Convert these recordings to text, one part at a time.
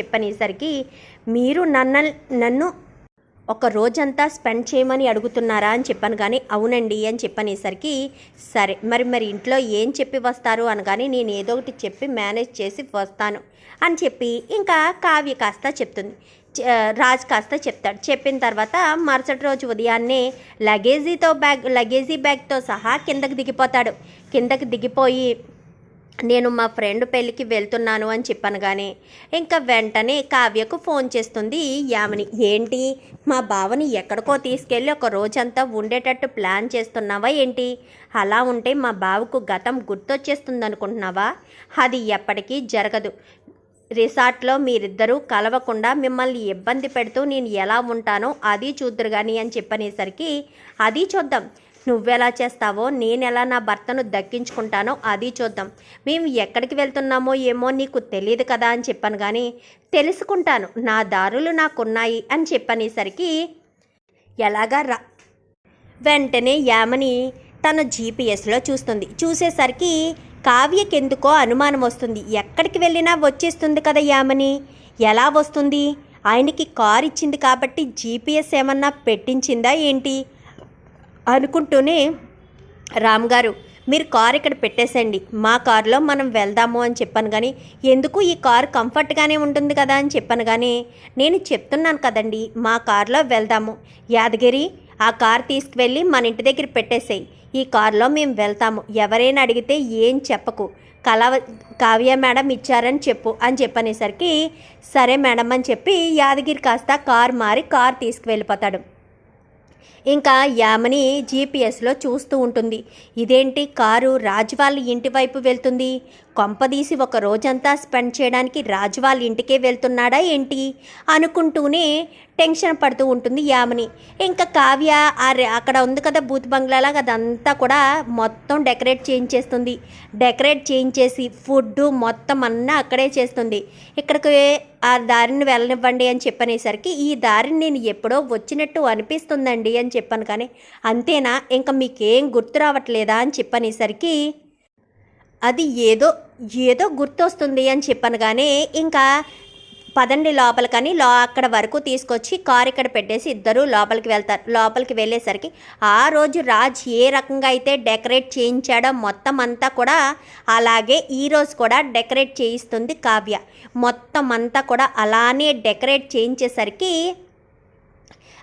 చెప్పనేసరికి మీరు నన్ను నన్ను ఒక రోజంతా స్పెండ్ చేయమని అడుగుతున్నారా? అని చెప్పాను. కానీ అవునండి అని చెప్పనేసరికి సరే మరి మరి ఇంట్లో ఏం చెప్పి వస్తారు? అనగానే నేను ఏదో ఒకటి చెప్పి మేనేజ్ చేసి వస్తాను అని చెప్పి ఇంకా కావ్య కాస్త చెప్తుంది. రాజ్ కాస్త చెప్తాడు. చెప్పిన తర్వాత మరుసటి రోజు ఉదయాన్నే లగేజీతో బ్యాగ్ లగేజీ బ్యాగ్తో సహా కిందకు దిగిపోతాడు. కిందకి దిగిపోయి నేను మా ఫ్రెండ్ పెళ్ళికి వెళ్తున్నాను అని చెప్పాను కానీ ఇంకా వెంటనే కావ్యకు ఫోన్ చేస్తుంది యామిని. ఏంటి? మా బావని ఎక్కడికో తీసుకెళ్ళి ఒక రోజంతా ఉండేటట్టు ప్లాన్ చేస్తున్నావా ఏంటి? అలా ఉంటే మా బావకు గతం గుర్తొచ్చేస్తుంది అనుకుంటున్నావా అది ఎప్పటికీ జరగదు. రిసార్ట్లో మీరిద్దరూ కలవకుండా మిమ్మల్ని ఇబ్బంది పెడుతూ నేను ఎలా ఉంటానో అది చూద్దరు కానీ అని చెప్పనేసరికి అది చూద్దాం. నువ్వెలా చేస్తావో నేను ఎలా నా భర్తను దక్కించుకుంటానో అది చూద్దాం. మేము ఎక్కడికి వెళ్తున్నామో ఏమో నీకు తెలియదు కదా అని చెప్పాను కానీ తెలుసుకుంటాను. నా దారులు నాకున్నాయి అని చెప్పనేసరికి ఎలాగా రా. వెంటనే యామని తన జీపీఎస్లో చూస్తుంది. చూసేసరికి కావ్యకెందుకో అనుమానం వస్తుంది. ఎక్కడికి వెళ్ళినా వచ్చేస్తుంది కదా యామని? ఎలా వస్తుంది? ఆయనకి కార్ ఇచ్చింది కాబట్టి జీపీఎస్ ఏమన్నా పెట్టించిందా ఏంటి? అనుకుంటూనే రామ్ గారు మీరు కార్ ఇక్కడ పెట్టేసండి మా కారులో మనం వెళ్దాము అని చెప్పాను కానీ ఎందుకు ఈ కారు కంఫర్ట్గానే ఉంటుంది కదా అని చెప్పాను కానీ నేను చెప్తున్నాను కదండి మా కారులో వెళ్దాము. యాదగిరి ఆ కార్ తీసుకువెళ్ళి మన ఇంటి దగ్గర పెట్టేసేయి. ఈ కారులో మేము వెళ్తాము. ఎవరైనా అడిగితే ఏం చెప్పకు. కలవ కావ్య మేడం ఇచ్చారని చెప్పు అని చెప్పనేసరికి సరే మేడం అని చెప్పి యాదగిరి కాస్త కార్ మారి కార్ తీసుకువెళ్ళిపోతాడు. ఇంకా యామని జీపీఎస్లో చూస్తూ ఉంటుంది. ఇదేంటి కారు రాజు వాళ్ళ ఇంటి వైపు వెళ్తుంది? కొంపదీసి ఒక రోజంతా స్పెండ్ చేయడానికి రాజు వాళ్ళ ఇంటికే వెళ్తున్నాడా ఏంటి? అనుకుంటూనే టెన్షన్ పడుతూ ఉంటుంది యామిని. ఇంకా కావ్య ఆ అక్కడ ఉంది కదా బూత్ బంగ్లాలాగా అదంతా కూడా మొత్తం డెకరేట్ చేయించేస్తుంది. డెకరేట్ చేయించేసి ఫుడ్ మొత్తం అన్నా అక్కడే చేస్తుంది. ఇక్కడికి ఆ దారిని వెళ్ళనివ్వండి అని చెప్పనేసరికి ఈ దారిని నేను ఎప్పుడో వచ్చినట్టు అనిపిస్తుందండి అని చెప్పాను కానీ అంతేనా? ఇంకా మీకేం గుర్తు రావట్లేదా అని చెప్పనేసరికి అది ఏదో ఏదో గుర్తొస్తుంది అని చెప్పనగానే కానీ ఇంకా పదండి లోపలికని లో అక్కడ వరకు తీసుకొచ్చి కార్ ఇక్కడ పెట్టేసి ఇద్దరు లోపలికి వెళ్తారు లోపలికి వెళ్ళేసరికి ఆ రోజు రాజ్ ఏ రకంగా అయితే డెకరేట్ చేయించాడో మొత్తం అంతా కూడా అలాగే ఈ రోజు కూడా డెకరేట్ చేయిస్తుంది కావ్య. మొత్తం అంతా కూడా అలానే డెకరేట్ చేయించేసరికి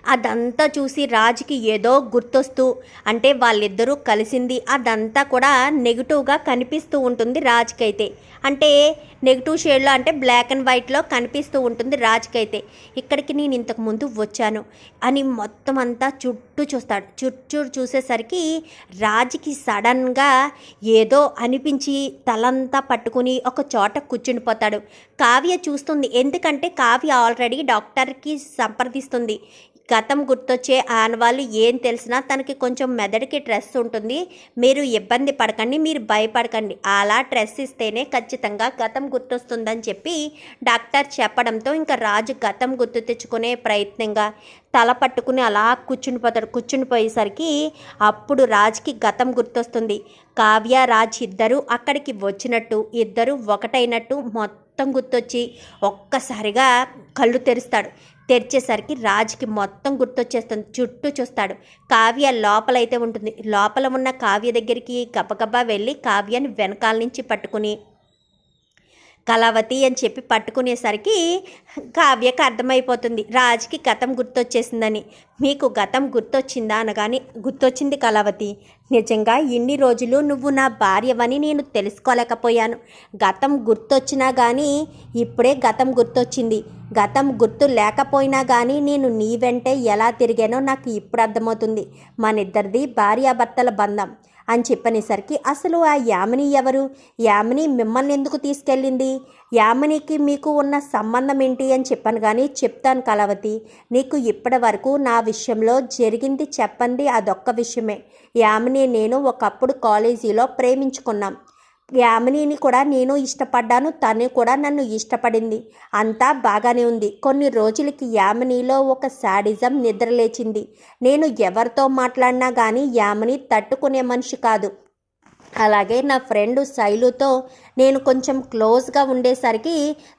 అదంతా చూసి రాజుకి ఏదో గుర్తొస్తూ అంటే వాళ్ళిద్దరూ కలిసింది అదంతా కూడా నెగిటివ్గా కనిపిస్తూ ఉంటుంది రాజుకైతే. అంటే నెగిటివ్ షేడ్లో అంటే బ్లాక్ అండ్ వైట్లో కనిపిస్తూ ఉంటుంది రాజుకైతే. ఇక్కడికి నేను ఇంతకు ముందు వచ్చాను అని మొత్తం అంతా చుట్టూ చూస్తాడు. చుట్టూ చూసేసరికి రాజుకి సడన్గా ఏదో అనిపించి తలంతా పట్టుకుని ఒక చోట కూర్చుండిపోతాడు. కావ్య చూస్తుంది. ఎందుకంటే కావ్య ఆల్రెడీ డాక్టర్కి సంప్రదిస్తుంది. గతం గుర్తొచ్చే ఆనవాళ్ళు ఏం తెలిసినా తనకి కొంచెం మెదడుకి స్ట్రెస్ ఉంటుంది. మీరు ఇబ్బంది పడకండి మీరు భయపడకండి. అలా స్ట్రెస్ ఇస్తేనే ఖచ్చితంగా గతం గుర్తొస్తుందని చెప్పి డాక్టర్ చెప్పడంతో ఇంకా రాజు గతం గుర్తు తెచ్చుకునే ప్రయత్నంగా తల పట్టుకుని అలా కూర్చునిపోతాడు కూర్చునిపోయేసరికి అప్పుడు రాజ్కి గతం గుర్తొస్తుంది. కావ్య రాజ్ ఇద్దరు అక్కడికి వచ్చినట్టు ఇద్దరు ఒకటైనట్టు మొత్తం గుర్తొచ్చి ఒక్కసారిగా కళ్ళు తెరుస్తాడు. తెరిచేసరికి రాజుకి మొత్తం గుర్తొచ్చేస్తుంది. చుట్టూ చూస్తాడు. కావ్య లోపలైతే ఉంటుంది. లోపల ఉన్న కావ్య దగ్గరికి గబగబా వెళ్ళి కావ్యని వెనకాల నుంచి పట్టుకుని కళావతి అని చెప్పి పట్టుకునేసరికి కావ్యకు అర్థమైపోతుంది. రాజుకి గతం గుర్తొచ్చేసిందని. మీకు గతం గుర్తొచ్చిందా అనగానే గుర్తొచ్చింది కళావతి. నిజంగా ఇన్ని రోజులు నువ్వు నా భార్యవని నేను తెలుసుకోలేకపోయాను. గతం గుర్తొచ్చినా కానీ ఇప్పుడే గతం గుర్తొచ్చింది. గతం గుర్తు లేకపోయినా కానీ నేను నీ వెంటే ఎలా తిరిగానో నాకు ఇప్పుడు అర్థమవుతుంది. మనిద్దరిది భార్యాభర్తల బంధం. అని చెప్పనేసరికి అసలు ఆ యామిని ఎవరు? యామిని మిమ్మల్ని ఎందుకు తీసుకెళ్ళింది? యామినికి మీకు ఉన్న సంబంధం ఏంటి? అని చెప్పాను కానీ చెప్తాను కళావతి నీకు ఇప్పటి వరకు నా విషయంలో జరిగింది చెప్పండి అదొక్క విషయమే. యామిని నేను ఒకప్పుడు కాలేజీలో ప్రేమించుకున్నాం. యామినిని కూడా నేను ఇష్టపడ్డాను తను కూడా నన్ను ఇష్టపడింది. అంతా బాగానే ఉంది. కొన్ని రోజులకి యామినీలో ఒక శాడిజం నిద్రలేచింది. నేను ఎవరితో మాట్లాడినా కానీ యామిని తట్టుకునే మనిషి కాదు. అలాగే నా ఫ్రెండ్ శైలుతో నేను కొంచెం క్లోజ్గా ఉండేసరికి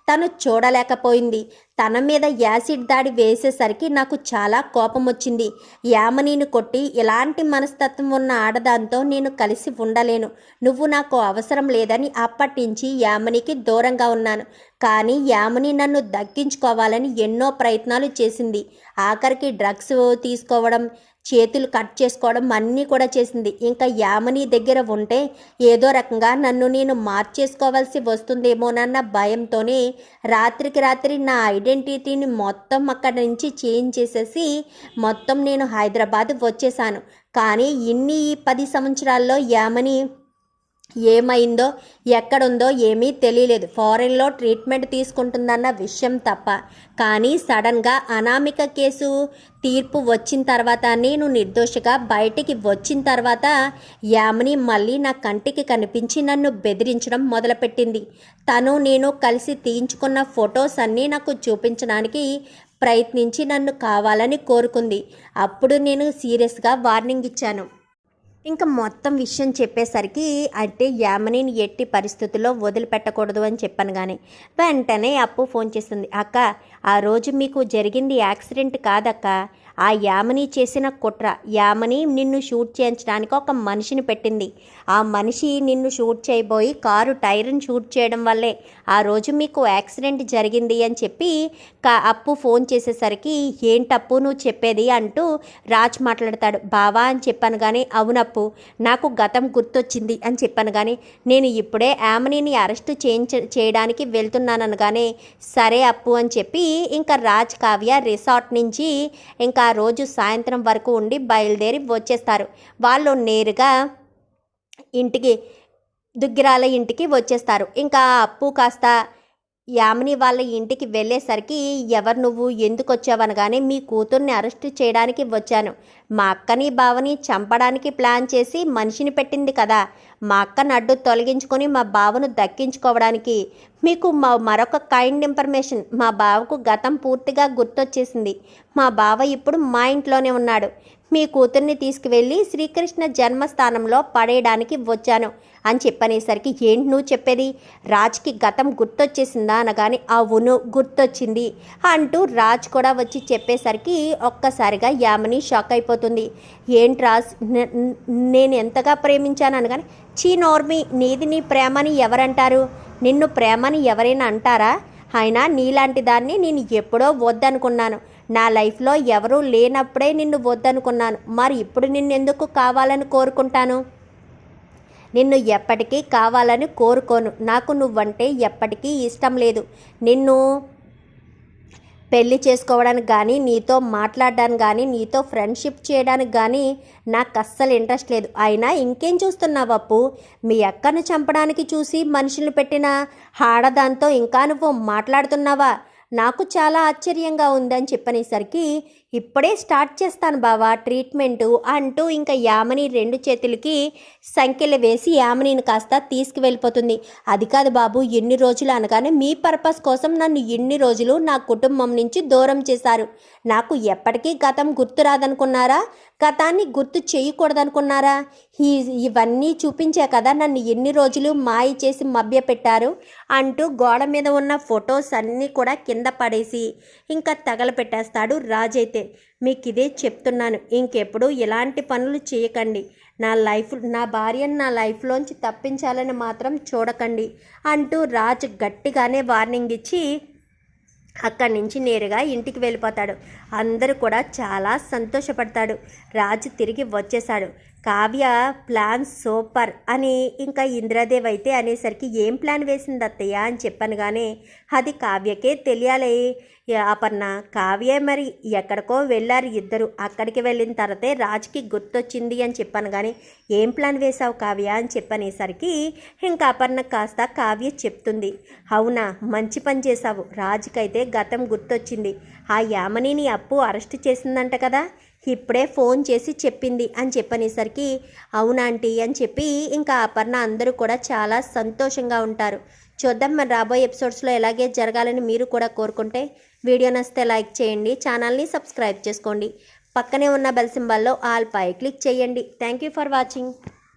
తను చూడలేకపోయింది. తన మీద యాసిడ్ దాడి వేసేసరికి నాకు చాలా కోపం వచ్చింది యామనీని కొట్టి ఇలాంటి మనస్తత్వం ఉన్న ఆడదాంతో నేను కలిసి ఉండలేను. నువ్వు నాకు అవసరం లేదని అప్పటించి యామనికి దూరంగా ఉన్నాను. కానీ యామని నన్ను దక్కించుకోవాలని ఎన్నో ప్రయత్నాలు చేసింది. ఆఖరికి డ్రగ్స్ తీసుకోవడం చేతులు కట్ చేసుకోవడం అన్నీ కూడా చేసింది. ఇంకా యామని దగ్గర ఉంటే ఏదో రకంగా నన్ను నేను మార్చేసుకోవాల్సి వస్తుందేమోనన్న భయంతోనే రాత్రికి రాత్రి నా ఐడెంటిటీని మొత్తం అక్కడి నుంచి చేంజ్ చేసేసి మొత్తం నేను హైదరాబాద్ వచ్చేసాను. కానీ ఇన్ని ఈ పది సంవత్సరాల్లో యామని ఏమైందో ఎక్కడుందో ఏమీ తెలియలేదు. ఫారెన్లో ట్రీట్మెంట్ తీసుకుంటుందన్న విషయం తప్ప. కానీ సడన్గా అనామిక కేసు తీర్పు వచ్చిన తర్వాత నేను నిర్దోషిగా బయటికి వచ్చిన తర్వాత యామిని మళ్ళీ నా కంటికి కనిపించి నన్ను బెదిరించడం మొదలుపెట్టింది. తను నేను కలిసి తీయించుకున్న ఫొటోస్ అన్నీ నాకు చూపించడానికి ప్రయత్నించి నన్ను కావాలని కోరుకుంది. అప్పుడు నేను సీరియస్గా వార్నింగ్ ఇచ్చాను. ఇంకా మొత్తం విషయం చెప్పేసరికి అంటే యామనిని ఎట్టి పరిస్థితుల్లో వదిలిపెట్టకూడదు అని చెప్పాను కానీ వెంటనే అప్పు ఫోన్ చేసింది అక్క ఆ రోజు మీకు జరిగింది యాక్సిడెంట్ కాదక్క? ఆ యామని చేసిన కుట్ర. యామని నిన్ను షూట్ చేయించడానికి ఒక మనిషిని పెట్టింది. ఆ మనిషి నిన్ను షూట్ చేయబోయి కారు టైర్ని షూట్ చేయడం వల్లే ఆ రోజు మీకు యాక్సిడెంట్ జరిగింది అని చెప్పి అప్పు ఫోన్ చేసేసరికి ఏంటప్పు నువ్వు చెప్పేది అంటూ రాజ్ మాట్లాడతాడు. బావా అని చెప్పాను కానీ అవునప్పు నాకు గతం గుర్తొచ్చింది అని చెప్పాను కానీ నేను ఇప్పుడే యామనీని అరెస్ట్ చేయించ చేయడానికి వెళ్తున్నాననగానే సరే అప్పు అని చెప్పి ఇంకా రాజ్ కావ్య రిసార్ట్ నుంచి ఇంకా ఆ రోజు సాయంత్రం వరకు ఉండి బయలుదేరి వచ్చేస్తారు. వాళ్ళు నేరుగా ఇంటికి దుగ్గిరాల ఇంటికి వచ్చేస్తారు. ఇంకా అప్పు కాస్త యామిని వాళ్ళ ఇంటికి వెళ్ళేసరికి ఎవరు నువ్వు? ఎందుకు వచ్చావనగానే మీ కూతుర్ని అరెస్ట్ చేయడానికి వచ్చాను. మా అక్కని బావని చంపడానికి ప్లాన్ చేసి మనిషిని పెట్టింది కదా. మా అక్కని అడ్డు తొలగించుకొని మా బావను దక్కించుకోవడానికి. మీకు మా మరొక కైండ్ ఇన్ఫర్మేషన్ మా బావకు గతం పూర్తిగా గుర్తొచ్చేసింది. మా బావ ఇప్పుడు మా ఇంట్లోనే ఉన్నాడు. మీ కూతుర్ని తీసుకువెళ్ళి శ్రీకృష్ణ జన్మస్థానంలో పడేయడానికి వచ్చాను అని చెప్పనేసరికి ఏంటి నువ్వు చెప్పేది? రాజ్కి గతం గుర్తొచ్చేసిందా అనగానే అవును గుర్తొచ్చింది అంటూ రాజ్ కూడా వచ్చి చెప్పేసరికి ఒక్కసారిగా యామిని షాక్ అయిపోతుంది. ఏంటి రాజ్? నేను ఎంతగా ప్రేమించాను అనగానే చీ నోర్మి నీది నీ ప్రేమని ఎవరంటారు? నిన్ను ప్రేమని ఎవరైనా అంటారా? అయినా నీలాంటి దాన్ని నేను ఎప్పుడో వద్దనుకున్నాను. నా లైఫ్లో ఎవరూ లేనప్పుడే నిన్ను వద్దనుకున్నాను. మరి ఇప్పుడు నిన్ను ఎందుకు కావాలని కోరుకుంటాను? నిన్ను ఎప్పటికీ కావాలని కోరుకోను. నాకు నువ్వంటే ఎప్పటికీ ఇష్టం లేదు. నిన్ను పెళ్ళి చేసుకోవడానికి కానీ నీతో మాట్లాడడానికి కానీ నీతో ఫ్రెండ్షిప్ చేయడానికి కానీ నాకు అస్సలు ఇంట్రెస్ట్ లేదు. అయినా ఇంకేం చూస్తున్నావు అప్పు? మీ అక్కను చంపడానికి చూసి మనుషులు పెట్టిన హాడదాంతో ఇంకా నువ్వు మాట్లాడుతున్నావా? నాకు చాలా ఆశ్చర్యంగా ఉందని చెప్పనేసరికి ఇప్పుడే స్టార్ట్ చేస్తాను బావా ట్రీట్మెంటు అంటూ ఇంకా యామని రెండు చేతులకి సంఖ్యలు వేసి యామనిని కాస్త తీసుకువెళ్ళిపోతుంది. అది కాదు బాబు ఎన్ని రోజులు అనగానే మీ పర్పస్ కోసం నన్ను ఎన్ని రోజులు నా కుటుంబం నుంచి దూరం చేశారు? నాకు ఎప్పటికీ గతం గుర్తు రాదనుకున్నారా? గతాన్ని గుర్తు చేయకూడదనుకున్నారా? ఈ ఇవన్నీ చూపించే కదా నన్ను ఎన్ని రోజులు మాయ చేసి మభ్యపెట్టారు అంటూ గోడ మీద ఉన్న ఫొటోస్ అన్నీ కూడా కింద పడేసి ఇంకా తగలపెట్టేస్తాడు రాజైతే మీకు ఇదే చెప్తున్నాను ఇంకెప్పుడు ఇలాంటి పనులు చేయకండి. నా లైఫ్ నా భార్యను నా లైఫ్లోంచి తప్పించాలని మాత్రం చూడకండి అంటూ రాజ్ గట్టిగానే వార్నింగ్ ఇచ్చి అక్కడి నుంచి నేరుగా ఇంటికి వెళ్ళిపోతాడు. అందరూ కూడా చాలా సంతోషపడతాడు. రాజు తిరిగి వచ్చేశాడు. కావ్య ప్లాన్ సూపర్ అని ఇంకా ఇంద్రదేవ్ అయితే అనేసరికి ఏం ప్లాన్ వేసింది అత్తయ్య అని చెప్పాను కానీ అది కావ్యకే తెలియాలి. అపర్ణ కావ్య మరి ఎక్కడికో వెళ్ళారు ఇద్దరు. అక్కడికి వెళ్ళిన తర్వాతే రాజుకి గుర్తొచ్చింది అని చెప్పాను కానీ ఏం ప్లాన్ వేశావు కావ్య అని చెప్పనేసరికి ఇంకా అపర్ణ కాస్త కావ్య చెప్తుంది అవునా మంచి పని చేశావు. రాజుకైతే గతం గుర్తొచ్చింది. ఆ యామనిని అప్పు అరెస్ట్ చేసిందంట కదా. ఇప్పుడే ఫోన్ చేసి చెప్పింది అని చెప్పనేసరికి అవునాంటీ అని చెప్పి ఇంకా అపర్ణ అందరూ కూడా చాలా సంతోషంగా ఉంటారు. చూద్దాం మరి రాబోయే ఎపిసోడ్స్లో ఎలాగే జరగాలని మీరు కూడా కోరుకుంటే వీడియో నచ్చితే లైక్ చేయండి ఛానల్ని సబ్స్క్రైబ్ చేసుకోండి. పక్కనే ఉన్న బెల్ సింబల్లో ఆల్ పై క్లిక్ చేయండి. Thank you for watching.